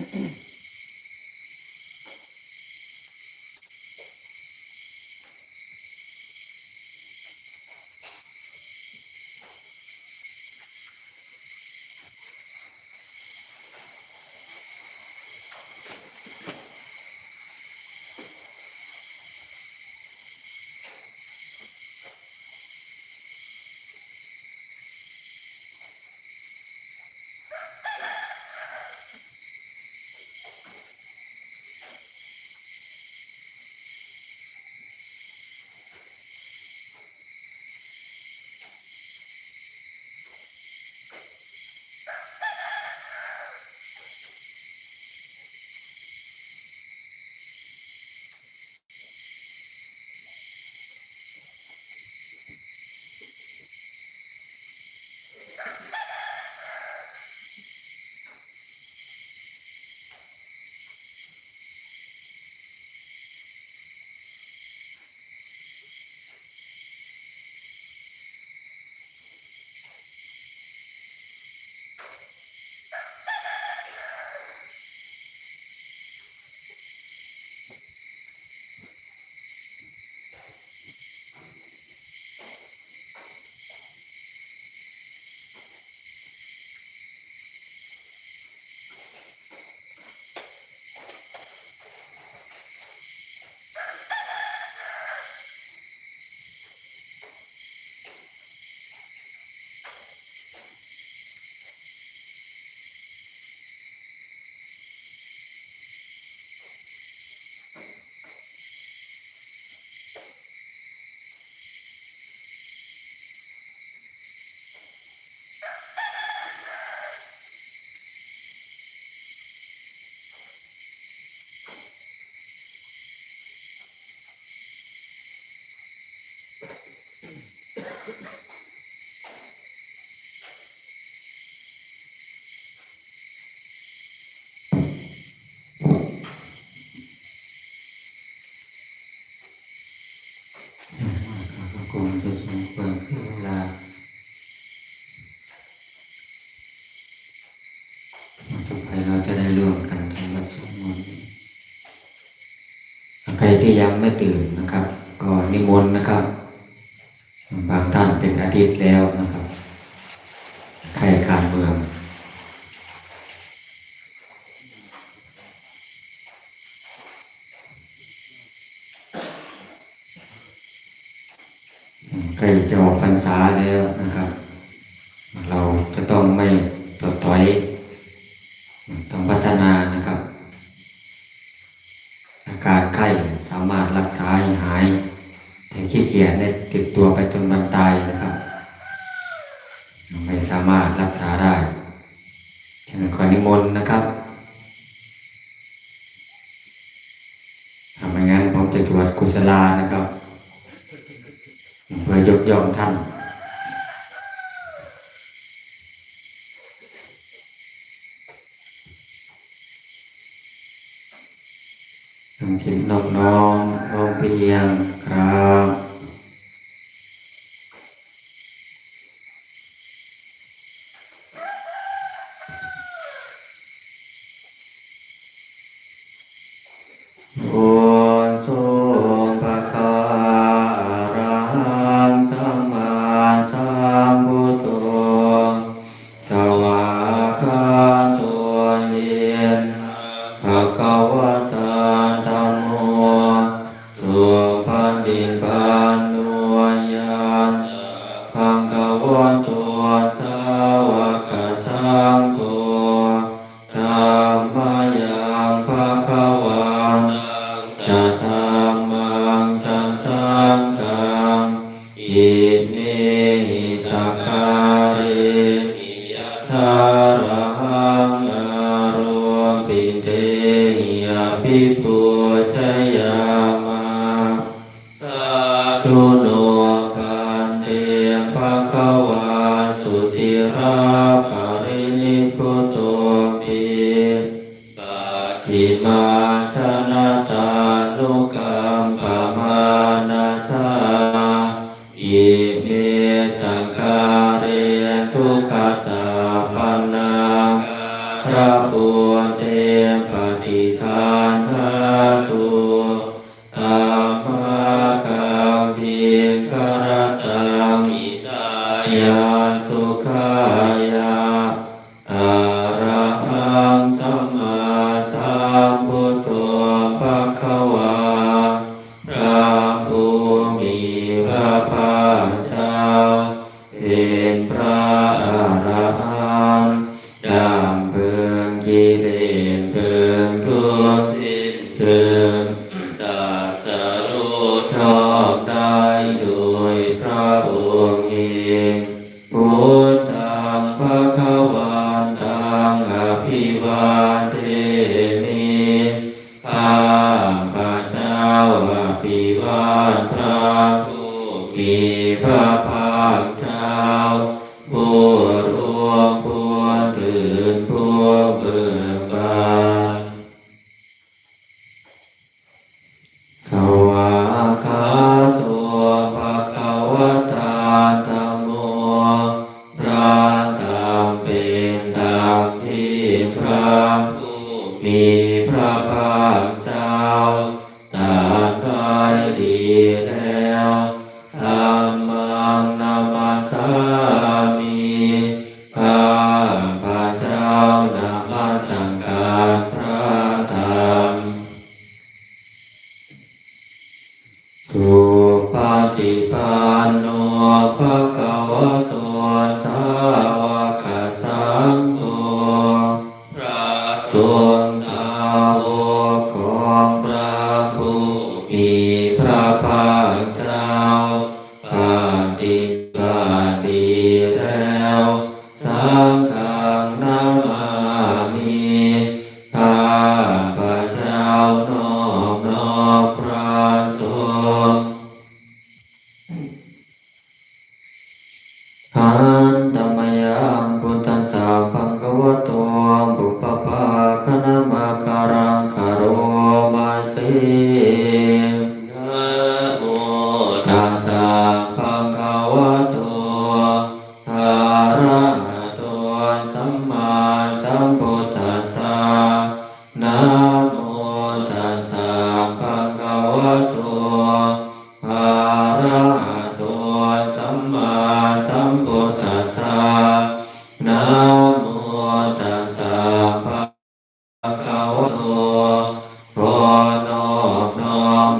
mm ครที่ยังไม่ตื่นนะครับ ก็นิมนต์นะครับ บางท่านเป็นอาทิตย์แล้วนะครับ ใครการเมืองใกล้จะออกพรรษาแล้วนะครับ เราจะต้องไม่ถดถอย ต้องพัฒนานะครับ อาการไข้ ขี้เกียจเนี่ยติดตัวไปจนวันตายนะครับ ไม่สามารถรักษาได้ฉะนั้นขอนิมนต์นะครับถ้าไม่งั้นผมจะสวดกุศลานะครับ เพื่อยกย่องท่านทางทิศนอบน้อมน้อมเพียงครับ มาปีวันพระผู้มีพระภาคเจ้าผู้ร่วงผู้ตื่นผู้เบิกบานขวาคาตัวภะคะวะตาธรรมโมพระธรรมเป็นธรรมที่พระผู้มีพระภาค โนภะ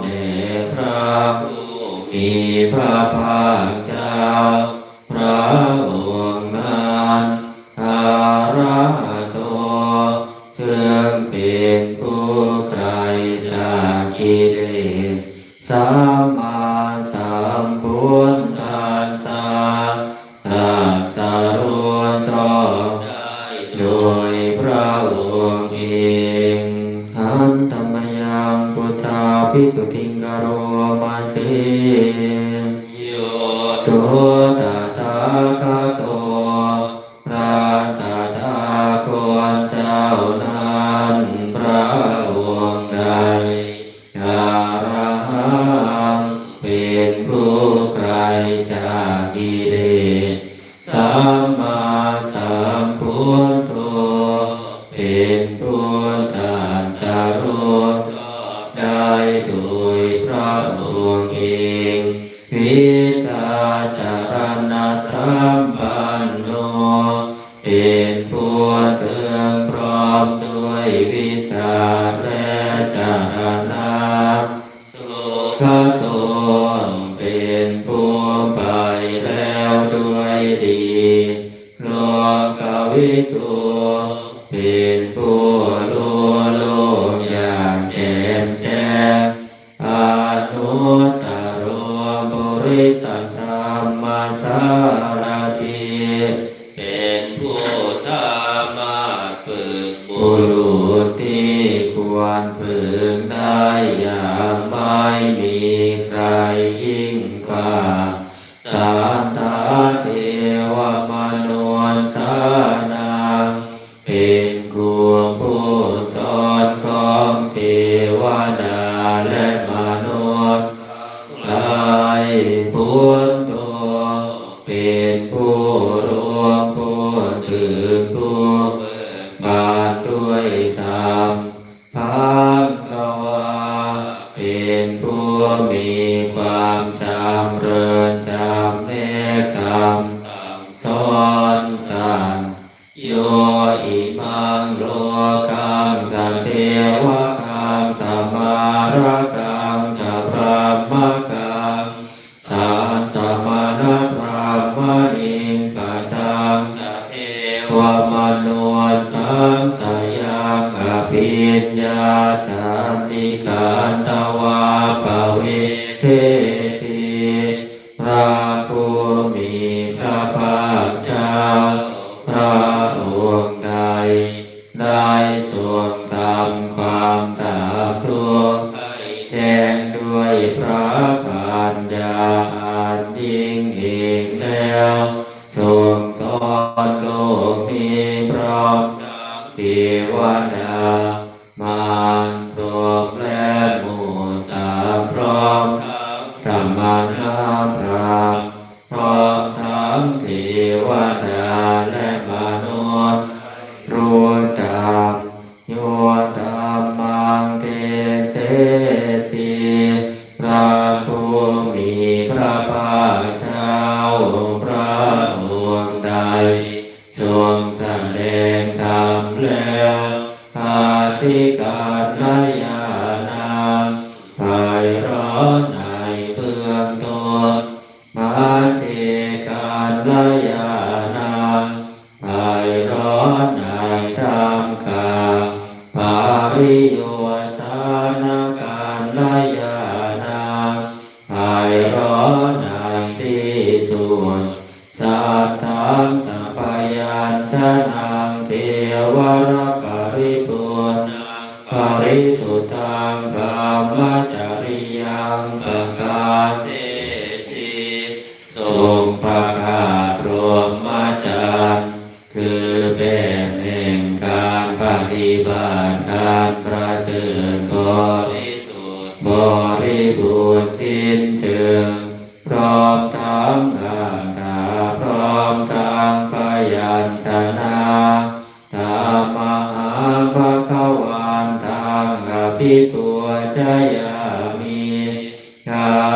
เดพระผู้มีพระภาคเจ้า ชากิเลสสัมมาสัมพุทโธเป็นตัวตานจารุได้โดยพระองค์เองวิตาจารณาสัมปันโนเป็นปัวเตืองพร้อมด้วยวิชาและจารณาสุขโต Tuhan. อิมังโลกังสัเทวะกังสัมมาระกังสัพพมะกังสานสัมมาณพรามณิกัจจังสัเทวมโนสังสยังอภิญญาฉันติกันตวาปเวเทสีรา มแห่งการปฏิบัติการประเสื่อตน